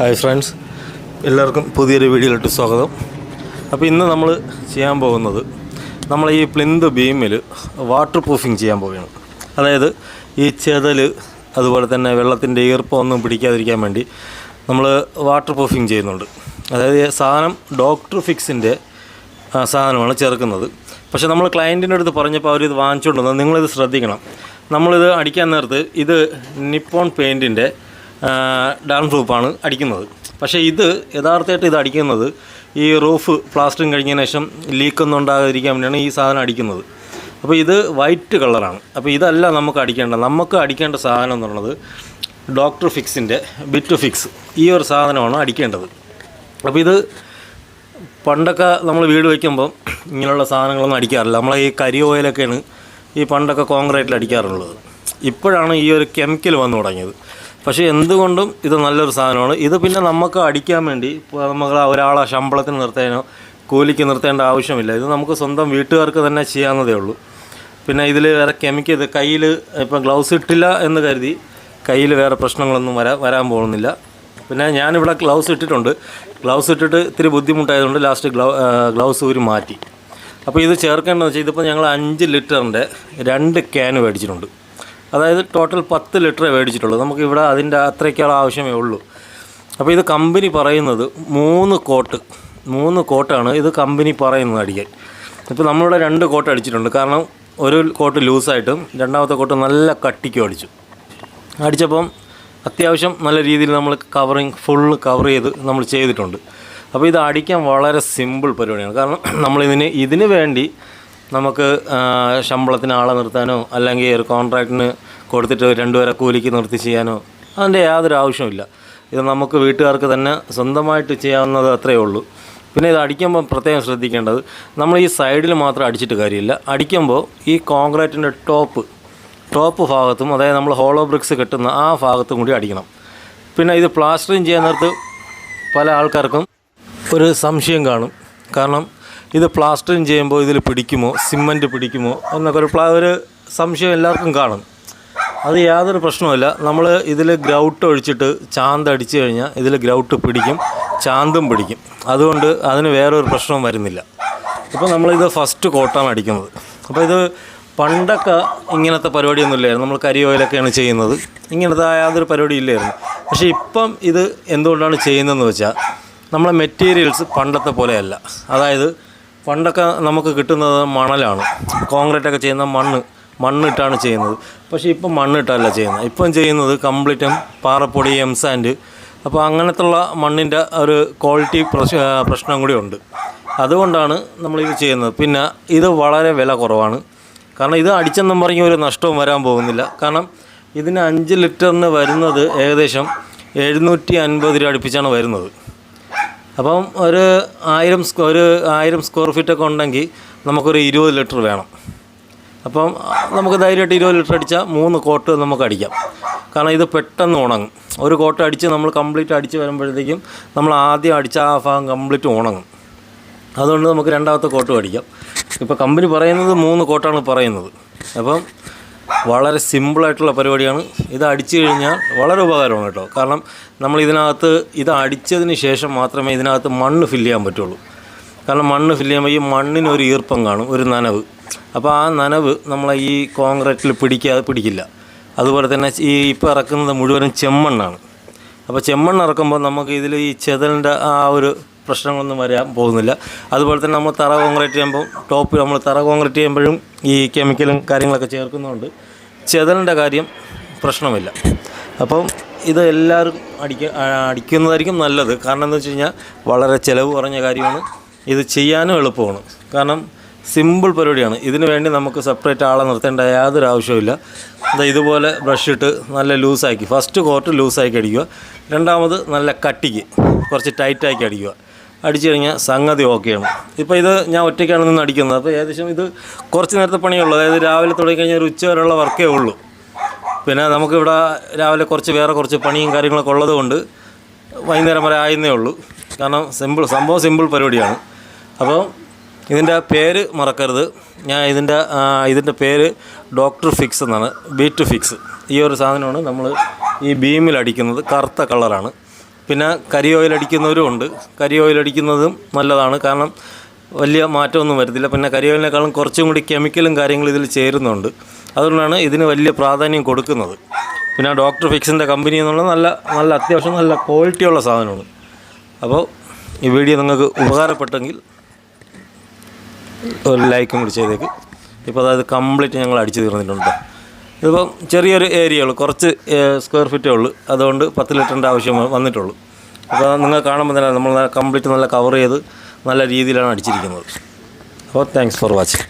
Hi friends. എല്ലാവർക്കും പുതിയൊരു വീഡിയോയിലോട്ട് സ്വാഗതം. അപ്പോൾ ഇന്ന് നമ്മൾ ചെയ്യാൻ പോകുന്നത് നമ്മൾ ഈ പ്ലിന്ത് ബീമിൽ വാട്ടർ പ്രൂഫിങ് ചെയ്യാൻ പോവുകയാണ്. അതായത് ഈ ചെതൽ അതുപോലെ തന്നെ വെള്ളത്തിന്റെ ഈർപ്പം ഒന്നും പിടിക്കാതിരിക്കാൻ വേണ്ടി നമ്മൾ വാട്ടർ പ്രൂഫിങ് ചെയ്യുന്നുണ്ട്. അതായത് സാധനം ഡോക്ടർ ഫിക്സിന്റെ സാധനമാണ് ചേർക്കുന്നത്. പക്ഷേ നമ്മൾ ക്ലയന്റിന്റെ അടുത്ത് പറഞ്ഞപ്പോൾ അവരിത് വാങ്ങിച്ചുകൊണ്ടുവന്നത് നിങ്ങളിത് ശ്രദ്ധിക്കണം. നമ്മളിത് അടിക്കാൻ നേരത്ത് ഇത് നിപ്പോൺ പെയിന്റിന്റെ ഡാൻ റൂപ്പാണ് അടിക്കുന്നത്. പക്ഷേ ഇത് യഥാർത്ഥമായിട്ട് ഇത് അടിക്കുന്നത് ഈ റൂഫ് പ്ലാസ്റ്ററിങ് കഴിഞ്ഞതിന് ശേഷം ലീക്കൊന്നും ഉണ്ടാകാതിരിക്കാൻ വേണ്ടിയാണ് ഈ സാധനം അടിക്കുന്നത്. അപ്പോൾ ഇത് വൈറ്റ് കളറാണ്. അപ്പോൾ ഇതല്ല നമുക്ക് അടിക്കേണ്ടത് നമുക്ക് അടിക്കേണ്ട സാധനം എന്ന് പറയുന്നത് ഡോക്ടർ ഫിക്സിന്റെ ബിറ്റ് ഫിക്സ് ഈ ഒരു സാധനമാണ് അടിക്കേണ്ടത്. അപ്പോൾ ഇത് പണ്ടൊക്കെ നമ്മൾ വീട് വയ്ക്കുമ്പോൾ ഇങ്ങനെയുള്ള സാധനങ്ങളൊന്നും അടിക്കാറില്ല. നമ്മളെ ഈ കരി ഓയിലൊക്കെയാണ് ഈ പണ്ടൊക്കെ കോൺക്രീറ്റിൽ അടിക്കാറുള്ളത് ഇപ്പോഴാണ് ഈ ഒരു കെമിക്കൽ വന്നു തുടങ്ങിയത്. പക്ഷേ എന്തുകൊണ്ടും ഇത് നല്ലൊരു സാധനമാണ്. ഇത് പിന്നെ നമുക്ക് അടിക്കാൻ വേണ്ടി ഇപ്പോൾ നമുക്ക് ഒരാളെ ശമ്പളത്തിന് നിർത്താനോ കൂലിക്ക് നിർത്തേണ്ട ആവശ്യമില്ല. ഇത് നമുക്ക് സ്വന്തം വീട്ടുകാർക്ക് തന്നെ ചെയ്യാവുന്നതേ ഉള്ളൂ. പിന്നെ ഇതിൽ വേറെ കെമിക്കൽ ഇത് കയ്യിൽ ഇപ്പം ഗ്ലൗസ് ഇട്ടില്ല എന്ന് കരുതി കയ്യിൽ വേറെ പ്രശ്നങ്ങളൊന്നും വരാ വരാൻ പോകുന്നില്ല. പിന്നെ ഞാനിവിടെ ഗ്ലൗസ് ഇട്ടിട്ടുണ്ട്. ഗ്ലൗസ് ഇട്ടിട്ട് ഇത്തിരി ബുദ്ധിമുട്ടായതുകൊണ്ട് ലാസ്റ്റ് ഗ്ലൗ ഗ്ലൗസ് ഊരി മാറ്റി. അപ്പോൾ ഇത് ചേർക്കേണ്ടതെന്ന് വെച്ചാൽ ഇതിപ്പോൾ ഞങ്ങൾ അഞ്ച് ലിറ്ററിന്റെ രണ്ട് ക്യാൻ മേടിച്ചിട്ടുണ്ട്. അതായത് ടോട്ടൽ പത്ത് ലിറ്ററേ മേടിച്ചിട്ടുള്ളൂ. നമുക്ക് ഇവിടെ അതിന്റെ അത്രയ്ക്കുള്ള ആവശ്യമേ ഉള്ളൂ. അപ്പോൾ ഇത് കമ്പനി പറയുന്നത് മൂന്ന് കോട്ട് മൂന്ന് കോട്ടാണ് ഇത് കമ്പനി പറയുന്നത് അടിക്കാൻ. ഇപ്പോൾ നമ്മളിവിടെ രണ്ട് കോട്ട് അടിച്ചിട്ടുണ്ട്. കാരണം ഒരു കോട്ട് ലൂസായിട്ടും രണ്ടാമത്തെ കോട്ട് നല്ല കട്ടിക്കും അടിച്ചു. അടിച്ചപ്പം അത്യാവശ്യം നല്ല രീതിയിൽ നമ്മൾ കവറിങ് ഫുൾ കവർ ചെയ്ത് നമ്മൾ ചെയ്തിട്ടുണ്ട്. അപ്പോൾ ഇത് അടിക്കാൻ വളരെ സിമ്പിൾ പരിപാടിയാണ്. കാരണം നമ്മളിതിന് ഇതിന് വേണ്ടി നമുക്ക് ശമ്പളത്തിന് ആളെ നിർത്താനോ അല്ലെങ്കിൽ ഒരു കോൺട്രാക്റ്റിന് കൊടുത്തിട്ട് രണ്ടുപേരെ കൂലിക്ക് നിർത്തി ചെയ്യാനോ അതിന്റെ യാതൊരു ആവശ്യമില്ല ഇത് നമുക്ക് വീട്ടുകാർക്ക് തന്നെ സ്വന്തമായിട്ട് ചെയ്യാവുന്നത് അത്രയേ ഉള്ളൂ. പിന്നെ ഇത് അടിക്കുമ്പോൾ പ്രത്യേകം ശ്രദ്ധിക്കേണ്ടത് നമ്മൾ ഈ സൈഡിൽ മാത്രം അടിച്ചിട്ട് കാര്യമില്ല. അടിക്കുമ്പോൾ ഈ കോൺക്രീറ്റിന്റെ ടോപ്പ് ടോപ്പ് ഭാഗത്തും അതായത് നമ്മൾ ഹോളോ ബ്രിക്സ് കെട്ടുന്ന ആ ഭാഗത്തും കൂടി അടിക്കണം. പിന്നെ ഇത് പ്ലാസ്റ്ററിങ് ചെയ്യാൻ നേരത്ത് പല ആൾക്കാർക്കും ഒരു സംശയം കാണും. കാരണം ഇത് പ്ലാസ്റ്ററിങ് ചെയ്യുമ്പോൾ ഇതിൽ പിടിക്കുമോ? സിമന്റ് പിടിക്കുമോ? എന്നൊക്കെ ഒരു പ്ലാ ഒരു സംശയം എല്ലാവർക്കും കാണും. അത് യാതൊരു പ്രശ്നവുമില്ല. നമ്മൾ ഇതിൽ ഗ്രൗട്ട് ഒഴിച്ചിട്ട് ചാന്ത് അടിച്ചു കഴിഞ്ഞാൽ ഇതിൽ ഗ്രൗട്ട് പിടിക്കും ചാന്തും പിടിക്കും. അതുകൊണ്ട് അതിന് വേറൊരു പ്രശ്നവും വരുന്നില്ല. ഇപ്പോൾ നമ്മളിത് ഫസ്റ്റ് കോട്ടാണ് അടിക്കുന്നത്. അപ്പോൾ ഇത് പണ്ടൊക്കെ ഇങ്ങനത്തെ പരിപാടിയൊന്നും ഇല്ലായിരുന്നു. നമ്മൾ കരി ഓയിലൊക്കെയാണ് ചെയ്യുന്നത്. ഇങ്ങനത്തെ യാതൊരു പരിപാടി ഇല്ലായിരുന്നു. പക്ഷേ ഇപ്പം ഇത് എന്തുകൊണ്ടാണ് ചെയ്യുന്നതെന്ന് വെച്ചാൽ നമ്മളെ മെറ്റീരിയൽസ് പണ്ടത്തെ പോലെയല്ല. അതായത് പണ്ടൊക്കെ നമുക്ക് കിട്ടുന്നത് മണലാണ്. കോൺക്രീറ്റൊക്കെ ചെയ്യുന്ന മണ്ണ് മണ്ണിട്ടാണ് ചെയ്യുന്നത്. പക്ഷേ ഇപ്പം മണ്ണിട്ടല്ല ചെയ്യുന്നത്. ഇപ്പം ചെയ്യുന്നത് കംപ്ലീറ്റും പാറപ്പൊടി എം സാൻഡ് അപ്പോൾ അങ്ങനത്തുള്ള മണ്ണിന്റെ ഒരു ക്വാളിറ്റി പ്രശ് പ്രശ്നം കൂടി ഉണ്ട്. അതുകൊണ്ടാണ് നമ്മളിത് ചെയ്യുന്നത്. പിന്നെ ഇത് വളരെ വില കുറവാണ്. കാരണം ഇത് അടിച്ചെന്നും പറഞ്ഞ ഒരു നഷ്ടവും വരാൻ പോകുന്നില്ല. കാരണം ഇതിന് അഞ്ച് ലിറ്ററിന് വരുന്നത് ഏകദേശം എഴുന്നൂറ്റി അൻപത് രൂപ അടുപ്പിച്ചാണ് വരുന്നത്. അപ്പം ഒരു ആയിരം സ്ക്വ ഒരു ആയിരം സ്ക്വയർ ഫീറ്റൊക്കെ ഉണ്ടെങ്കിൽ നമുക്കൊരു ഇരുപത് ലിറ്റർ വേണം. അപ്പം നമുക്ക് ധൈര്യമായിട്ട് ഇരുപത് ലിറ്റർ അടിച്ചാൽ മൂന്ന് കോട്ട് നമുക്ക് അടിക്കാം. കാരണം ഇത് പെട്ടെന്ന് ഉണങ്ങും. ഒരു കോട്ട് അടിച്ച് നമ്മൾ കംപ്ലീറ്റ് അടിച്ച് വരുമ്പോഴത്തേക്കും നമ്മൾ ആദ്യം അടിച്ച ആ ഭാഗം കംപ്ലീറ്റ് ഉണങ്ങും. അതുകൊണ്ട് നമുക്ക് രണ്ടാമത്തെ കോട്ട് അടിക്കാം. ഇപ്പോൾ കമ്പനി പറയുന്നത് മൂന്ന് കോട്ടാണ് പറയുന്നത്. അപ്പം വളരെ സിമ്പിളായിട്ടുള്ള പരിപാടിയാണ്. ഇത് അടിച്ചു കഴിഞ്ഞാൽ വളരെ ഉപകാരമാണ് കേട്ടോ. കാരണം നമ്മൾ ഇതിനകത്ത് ഇത് അടിച്ചതിന് ശേഷം മാത്രമേ ഇതിനകത്ത് മണ്ണ് ഫില്ല് ചെയ്യാൻ പറ്റുള്ളൂ. കാരണം മണ്ണ് ഫില്ല് ചെയ്യുമ്പോൾ ഈ മണ്ണിന് ഒരു ഈർപ്പം കാണും ഒരു നനവ്. അപ്പോൾ ആ നനവ് നമ്മളെ ഈ കോൺക്രീറ്റിൽ പിടിക്കാതെ പിടിക്കില്ല. അതുപോലെ തന്നെ ഈ ഇപ്പോൾ ഇറക്കുന്നത് മുഴുവനും ചെമ്മണ്ണാണ്. അപ്പോൾ ചെമ്മണ്ണ് ഇറക്കുമ്പോൾ നമുക്ക് ഇതിൽ ഈ ചെതലിന്റെ ആ ഒരു പ്രശ്നങ്ങളൊന്നും വരാൻ പോകുന്നില്ല. അതുപോലെ തന്നെ നമ്മൾ തറ കോൺക്രീറ്റ് ചെയ്യുമ്പോൾ ടോപ്പ് നമ്മൾ തറ കോൺക്രീറ്റ് ചെയ്യുമ്പോഴും ഈ കെമിക്കലും കാര്യങ്ങളൊക്കെ ചേർക്കുന്നതുകൊണ്ട് ചെതലിന്റെ കാര്യം പ്രശ്നമില്ല. അപ്പം ഇത് എല്ലാവരും അടിക്ക അടിക്കുന്നതായിരിക്കും നല്ലത്. കാരണം എന്താ വെച്ച് കഴിഞ്ഞാൽ വളരെ ചിലവ് കുറഞ്ഞ കാര്യമാണ്. ഇത് ചെയ്യാനും എളുപ്പമാണ്. കാരണം സിമ്പിൾ പരിപാടിയാണ്. ഇതിനു വേണ്ടി നമുക്ക് സെപ്പറേറ്റ് ആളെ നിർത്തേണ്ട യാതൊരു ആവശ്യമില്ല ഇതുപോലെ ബ്രഷ് ഇട്ട് നല്ല ലൂസാക്കി ഫസ്റ്റ് കോട്ട് ലൂസാക്കി അടിക്കുക. രണ്ടാമത് നല്ല കട്ടിക്ക് കുറച്ച് ടൈറ്റാക്കി അടിക്കുക. അടിച്ചു കഴിഞ്ഞാൽ സംഗതി ഓക്കെയാണ്. ഇപ്പോൾ ഇത് ഞാൻ ഒറ്റയ്ക്കാണ് നിന്ന് അടിക്കുന്നത്. അപ്പോൾ ഏകദേശം ഇത് കുറച്ച് നേരത്തെ പണിയുള്ളൂ. അതായത് രാവിലെ തുടങ്ങി കഴിഞ്ഞാൽ ഒരു ഉച്ച വരെയുള്ള വർക്കേ ഉള്ളൂ. പിന്നെ നമുക്കിവിടെ രാവിലെ കുറച്ച് വേറെ കുറച്ച് പണിയും കാര്യങ്ങളൊക്കെ ഉള്ളതുകൊണ്ട് വൈകുന്നേരം വരെ ആയെന്നേ ഉള്ളൂ. കാരണം സിമ്പിൾ സംഭവം സിമ്പിൾ പരിപാടിയാണ്. അപ്പോൾ ഇതിന്റെ പേര് മറക്കരുത്. ഞാൻ ഇതിന്റെ ഇതിന്റെ പേര് ഡോക്ടർ ഫിക്സ് എന്നാണ്. Beat fix. ഈ ഒരു സാധനമാണ് നമ്മൾ ഈ ബീമിൽ അടിക്കുന്നത് കറുത്ത കളറാണ്. പിന്നെ കരി ഓയിൽ അടിക്കുന്നവരും ഉണ്ട്. കരി ഓയിൽ അടിക്കുന്നതും നല്ലതാണ്. കാരണം വലിയ മാറ്റമൊന്നും വരത്തില്ല. പിന്നെ കരി ഓയിലിനേക്കാളും കുറച്ചും കൂടി കെമിക്കലും കാര്യങ്ങളും ഇതിൽ ചേരുന്നുണ്ട്. അതുകൊണ്ടാണ് ഇതിന് വലിയ പ്രാധാന്യം കൊടുക്കുന്നത്. പിന്നെ ഡോക്ടർ ഫിക്സിന്റെ കമ്പനി എന്നുള്ള നല്ല നല്ല അത്യാവശ്യം നല്ല ക്വാളിറ്റിയുള്ള സാധനമാണ്. അപ്പോൾ ഈ വീഡിയോ നിങ്ങൾക്ക് ഉപകാരപ്പെട്ടെങ്കിൽ ഒരു ലൈക്കും കൂടി ചെയ്തേക്ക്. ഇപ്പോൾ അതായത് കംപ്ലീറ്റ് ഞങ്ങൾ അടിച്ചു തീർന്നിട്ടുണ്ട്. ഇതിപ്പം ചെറിയൊരു ഏരിയ ഉള്ളു കുറച്ച് സ്ക്വയർ ഫീറ്റേ ഉള്ളു. അതുകൊണ്ട് പത്ത് ലിറ്ററിന്റെ ആവശ്യം വന്നിട്ടുള്ളൂ. അപ്പോൾ നിങ്ങൾ കാണുമ്പോൾ തന്നെ നമ്മൾ കംപ്ലീറ്റ് നല്ല കവർ ചെയ്ത് നല്ല രീതിയിലാണ് അടിച്ചിരിക്കുന്നത്. അപ്പോൾ താങ്ക്സ് ഫോർ വാച്ചിങ്